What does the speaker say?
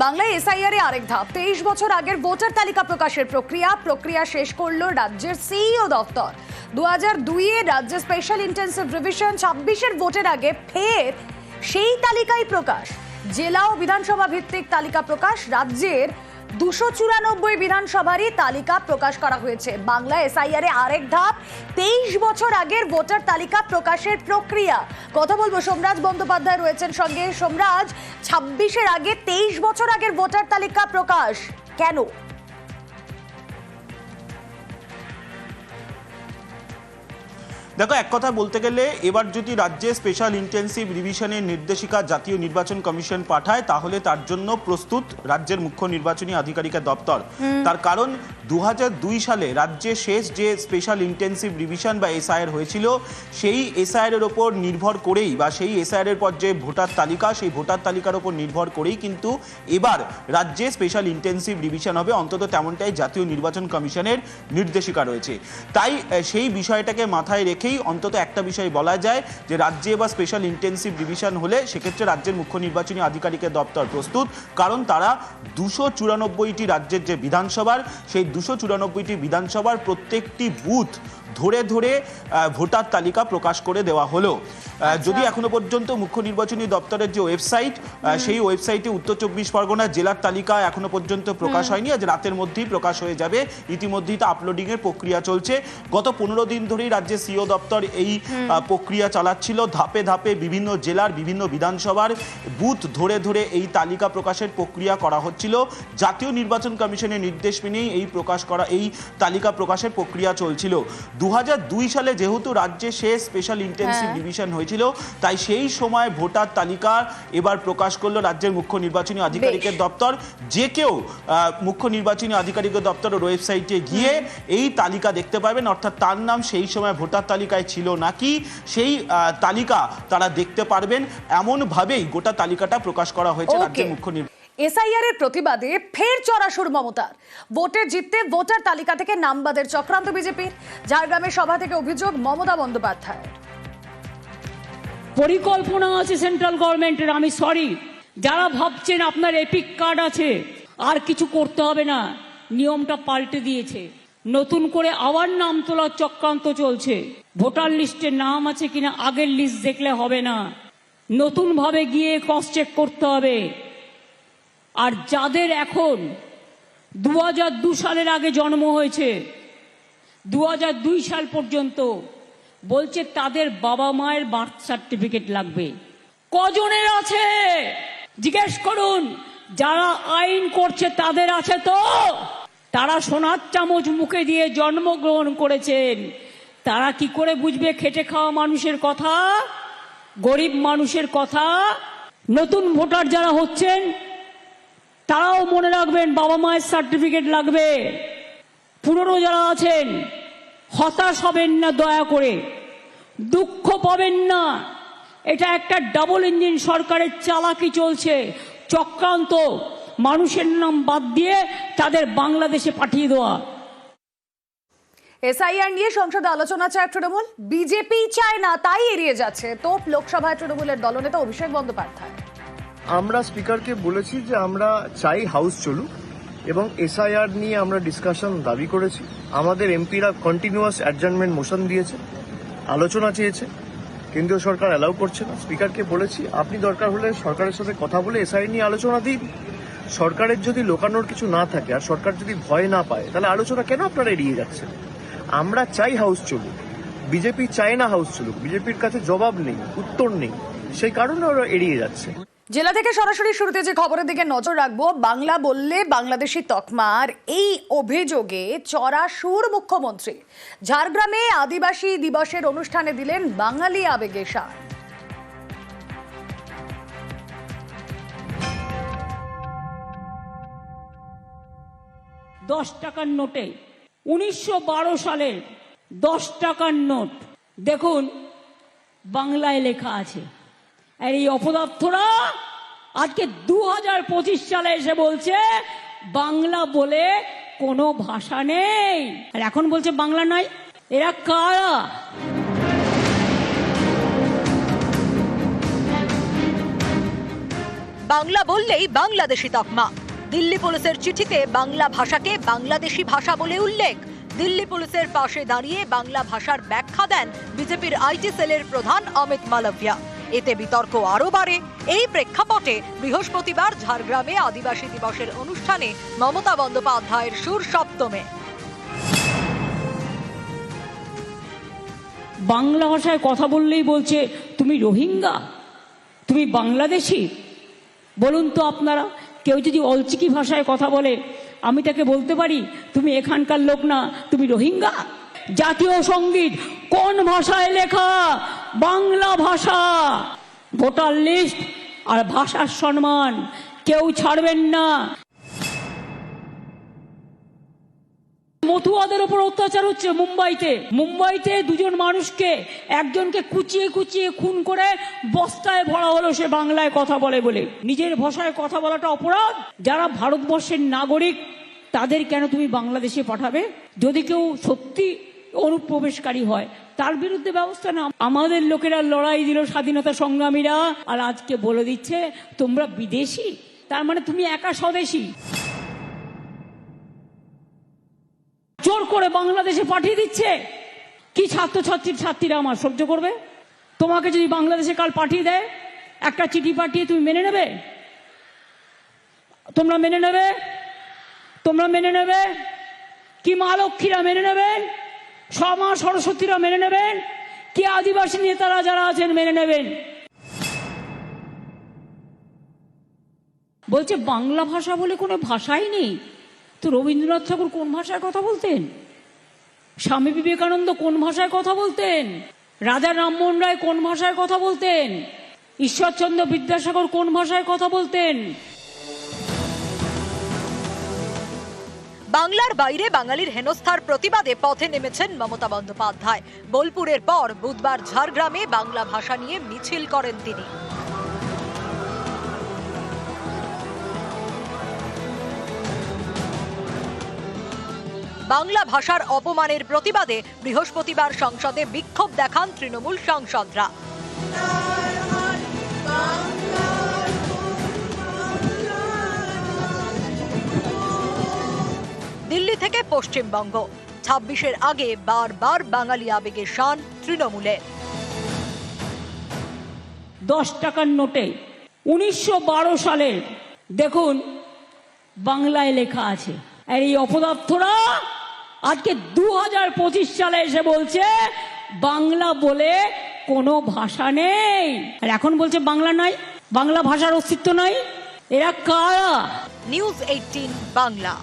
বাংলায় এসআইআর এ আরেক ধাপ। তেইশ বছর আগের ভোটার তালিকা প্রকাশের প্রক্রিয়া প্রক্রিয়া শেষ করল রাজ্যের সিইও দপ্তর দু হাজার দুইয়ে রাজ্যের স্পেশাল ইন্টেন্সিভ রিভিশন ছাব্বিশের ভোটের আগে ফের সেই তালিকাই প্রকাশ। জেলা ও বিধানসভা ভিত্তিক তালিকা প্রকাশ, রাজ্যের দুশো চুরানব্বই বিধানসভারই তালিকা প্রকাশ করা হয়েছে। বাংলা এসআইআর আরেক ধাপ, তেইশ বছর আগের ভোটার তালিকা প্রকাশের প্রক্রিয়া। কথা বলব সোমরাজ বন্দ্যোপাধ্যায় রয়েছেন সঙ্গে। সোমরাজ, ছাব্বিশের আগে তেইশ বছর আগের ভোটার তালিকা প্রকাশ কেন? দেখো এক কথা বলতে গেলে এবার যদি রাজ্যে স্পেশাল ইন্টেন্সিভ রিভিশনের নির্দেশিকা জাতীয় নির্বাচন কমিশন পাঠায় তাহলে তার জন্য প্রস্তুত রাজ্যের মুখ্য নির্বাচনী আধিকারিকের দপ্তর। তার কারণ দু হাজার দুই সালে রাজ্যে শেষ যে স্পেশাল ইন্টেন্সিভ রিভিশন বা এসআইআর হয়েছিল সেই এসআইআর এর ওপর নির্ভর করেই বা সেই এসআইআর এর পর যে ভোটার তালিকা সেই ভোটার তালিকার ওপর নির্ভর করেই কিন্তু এবার রাজ্যে স্পেশাল ইন্টেন্সিভ রিভিশন হবে। অন্তত তেমনটাই জাতীয় নির্বাচন কমিশনের নির্দেশিকা রয়েছে। তাই সেই বিষয়টাকে মাথায় রেখেই অন্তত একটা বিষয় বলা যায় যে রাজ্যে বা স্পেশাল ইন্টেন্সিভ ডিভিশন হলে সেক্ষেত্রে রাজ্যের মুখ্য নির্বাচনী আধিকারিকের দপ্তর প্রস্তুত। কারণ তারা দুশো চুরানব্বইটি রাজ্যের যে বিধানসভার, সেই দুশো চুরানব্বইটি বিধানসভার প্রত্যেকটি বুথ ধরে ধরে ভোটার তালিকা প্রকাশ করে দেওয়া হলো। যদি এখনও পর্যন্ত মুখ্য নির্বাচনী দপ্তরের যে ওয়েবসাইট সেই ওয়েবসাইটে উত্তর চব্বিশ পরগনা জেলার তালিকা এখনও পর্যন্ত প্রকাশ হয়নি। আজ রাতের মধ্যেই প্রকাশ হয়ে যাবে। ইতিমধ্যেই তা আপলোডিং এর প্রক্রিয়া চলছে। গত পনেরো দিন ধরেই রাজ্যের সিও দপ্তর এই প্রক্রিয়া চালাচ্ছিল। ধাপে ধাপে বিভিন্ন জেলার বিভিন্ন বিধানসভার বুথ ধরে ধরে এই তালিকা প্রকাশের প্রক্রিয়া করা হচ্ছিল। জাতীয় নির্বাচন কমিশনের নির্দেশ মেনেই এই প্রকাশ করা এই তালিকা প্রকাশের প্রক্রিয়া চলছিল। দু হাজার দুই সালে যেহেতু রাজ্যে শেষ স্পেশাল ইন্টেন্সিভ। ডিভিশন হয়েছিল তাই সেই সময় ভোটার তালিকা এবার প্রকাশ করল রাজ্যের মুখ্য নির্বাচনী আধিকারিকের দপ্তর। যে কেউ মুখ্য নির্বাচনী আধিকারিকের দপ্তরের ওয়েবসাইটে গিয়ে এই তালিকা দেখতে পাবেন অর্থাৎ তার নাম সেই সময় ভোটার তালিকায় ছিল নাকি সেই তালিকা তারা দেখতে পারবেন। এমনভাবেই গোটা তালিকাটা প্রকাশ করা হয়েছে রাজ্যের মুখ্য নির্বাচনী এসআইআর এর প্রতিবাদে ফের চড়াসুর মমতার। ভোটের জিততে ভোটার তালিকা থেকে নামবাদের চক্রান্ত বিজেপির। ঝাড়গ্রামের সভা থেকে অভিযোগ মমতা বন্দ্যোপাধ্যায় পরিকল্পনা আছে সেন্ট্রাল গভর্নমেন্টের, আমি সরি। যারা ভাবছেন আপনার এপিক কার্ড আছে, আর কিছু করতে হবে না, নিয়মটা পাল্টে দিয়েছে। নতুন করে আবার নাম তোলার চক্রান্ত চলছে। ভোটার লিস্টে নাম আছে কিনা, আগের লিস্ট দেখলে হবে না। নতুন ভাবে গিয়ে ক্রস চেক করতে হবে। আর যাদের এখন দু হাজার দু সালের আগে জন্ম হয়েছে দু হাজার দুই সাল পর্যন্ত বলছে তাদের বাবা মায়ের বার্থ সার্টিফিকেট লাগবে। কজনের আছে? জিজ্ঞেস করুন, যারা আইন করছে তাদের আছে তো? তারা সোনার চামচ মুখে দিয়ে জন্মগ্রহণ করেছেন। তারা কি করে বুঝবে খেটে খাওয়া মানুষের কথা? গরিব মানুষের কথা? নতুন ভোটার যারা হচ্ছেন তারাও মনে রাখবেন বাবা মায়ের সার্টিফিকেট লাগবে। পুরনো যারা আছেন, হতাশ হবেন না দয়া করে। দুঃখ পাবেন না। এটা একটা ডাবল ইঞ্জিন সরকারের চালাকি চলছে। চক্রান্ত। মানুষের নাম বাদ দিয়ে তাদের বাংলাদেশে পাঠিয়ে দেওয়া। এসআইআর নিয়ে সংসদে আলোচনা চায় তৃণমূল। বিজেপি চায় না, তাই এড়িয়ে যাচ্ছে। তোপ লোকসভায় তৃণমূলের দলনেতা অভিষেক বন্দ্যোপাধ্যায়। আমরা স্পিকারকে বলেছি যে আমরা চাই হাউস চলুক এবং এসআইআর নিয়ে আমরা ডিসকাশন দাবি করেছি। আমাদের এমপিরা কন্টিনিউয়াস অ্যাডজার্নমেন্ট মোশন দিয়েছে, আলোচনা চেয়েছে। কেন্দ্রীয় সরকার অ্যালাউ করছে না। স্পিকারকে বলেছি, আপনি দরকার হলে সরকারের সাথে কথা বলে এসআই নিয়ে আলোচনা দিন। সরকারের যদি লোকানোর কিছু না থাকে আর সরকার যদি ভয় না পায়, তাহলে আলোচনা কেন আপনারা এড়িয়ে যাচ্ছেন? আমরা চাই হাউস চলুক। বিজেপি চায় না হাউস চলুক। বিজেপির কাছে জবাব নেই, উত্তর নেই। সেই কারণে ওরা এড়িয়ে যাচ্ছে। জেলা থেকে সরাসরি শুরুতে যে খবরের দিকে নজর রাখব, বাংলা বললে বাংলাদেশি তকমার এই অভিযোগে চড়া সুর মুখ্যমন্ত্রী। ঝাড়গ্রামে আদিবাসী দিবসের অনুষ্ঠানে দিলেন বাঙালি আবেগে সার। দশ টাকার নোটে, উনিশশো বারো সালের দশ টাকার নোট। দেখুন, বাংলায় লেখা আছে। আর এই অপদার্থরা আজকে দু হাজার পঁচিশ সালে এসে বলছে, বাংলা বলে কোনো ভাষা নেই। আর এখন বলছে বাংলা নাই। এরা কারা? বাংলা বললেই বাংলাদেশি তকমা। দিল্লি পুলিশের চিঠিতে বাংলা ভাষাকে বাংলাদেশি ভাষা বলে উল্লেখ। দিল্লি পুলিশের পাশে দাঁড়িয়ে বাংলা ভাষার ব্যাখ্যা দেন বিজেপির আইটি সেলের প্রধান অমিত মালভিয়া। এতে বিতর্ক আরও বাড়ে। এই প্রেক্ষাপটে বৃহস্পতিবার ঝাড়গ্রামে আদিবাসী দিবসের অনুষ্ঠানে মমতা বন্দ্যোপাধ্যায়ের সুর সপ্তমে বাংলা ভাষায় কথা বললেই বলছে, তুমি রোহিঙ্গা? তুমি বাংলাদেশি? বলুন তো আপনারা, কেউ যদি অলচিকি ভাষায় কথা বলে, আমি তাকে বলতে পারি, তুমি এখানকার লোক না, তুমি রোহিঙ্গা? জাতীয় সংগীত কোন ভাষায় লেখা? বাংলা ভাষা। ভোটার লিস্ট আর ভাষার সম্মান কেউ ছাড়বেন না। মতুয়াদের ওপর অত্যাচার হচ্ছে মুম্বাইতে। মুম্বাইতে দুজন মানুষকে একজনকে কুচিয়ে কুচিয়ে খুন করে বস্তায় ভরা হলো সে বাংলায় কথা বলে বলে। নিজের ভাষায় কথা বলাটা অপরাধ। যারা ভারতবর্ষের নাগরিক, তাদের কেন তুমি বাংলাদেশে পাঠাবে? যদি কেউ সত্যি অনুপ্রবেশকারী হয়। তার বিরুদ্ধে ব্যবস্থা না আমাদের লোকেরা লড়াই দিল স্বাধীনতা সংগ্রামীরা। আর আজকে বলে দিচ্ছে, তোমরা বিদেশি? তার মানে তুমি একা স্বদেশী? জোর করে বাংলাদেশে পাঠিয়ে দিচ্ছে। কি ছাত্রছাত্রীর ছাত্রীরা আমার সহ্য করবে? তোমাকে যদি বাংলাদেশে কাল পাঠিয়ে দেয়, একটা চিঠি পাঠিয়ে তুমি মেনে নেবে? তোমরা মেনে নেবে? তোমরা মেনে নেবে? কি মা লক্ষ্মীরা মেনে নেবেন মা সরস্বতীরা মেনে নেবেন? কি আদিবাসী নেতারা যারা আছেন মেনে নেবেন? বলছে, বাংলা ভাষা বলে কোনো ভাষাই নেই। তো রবীন্দ্রনাথ ঠাকুর কোন ভাষায় কথা বলতেন? স্বামী বিবেকানন্দ কোন ভাষায় কথা বলতেন? রাজা রামমোহন রায় কোন ভাষায় কথা বলতেন? ঈশ্বরচন্দ্র বিদ্যাসাগর কোন ভাষায় কথা বলতেন? বাংলার বাইরে বাঙালির হেনস্থার প্রতিবাদে পথে নেমেছেন মমতা বন্দ্যোপাধ্যায়। বোলপুরের পর বুধবার ঝাড়গ্রামে বাংলা ভাষা নিয়ে মিছিল করেন তিনি। বাংলা ভাষার অপমানের প্রতিবাদে বৃহস্পতিবার সংসদে বিক্ষোভ দেখান তৃণমূল সাংসদরা। দিল্লি থেকে পশ্চিমবঙ্গ। ছাব্বিশের আগে বারবার বাঙালি আবেগে শান তৃণমূলে। দশ টাকার নোটে উনিশশো বারো সালের দেখুন বাংলায় লেখা আছে। আর এই অপদার্থরা আজকে দু হাজার পঁচিশ সালে এসে বলছে বাংলা বলে কোনো ভাষা নেই। আর এখন বলছে বাংলা নাই বাংলা ভাষার অস্তিত্ব নাই। এরা কারা? News eighteen Bangla.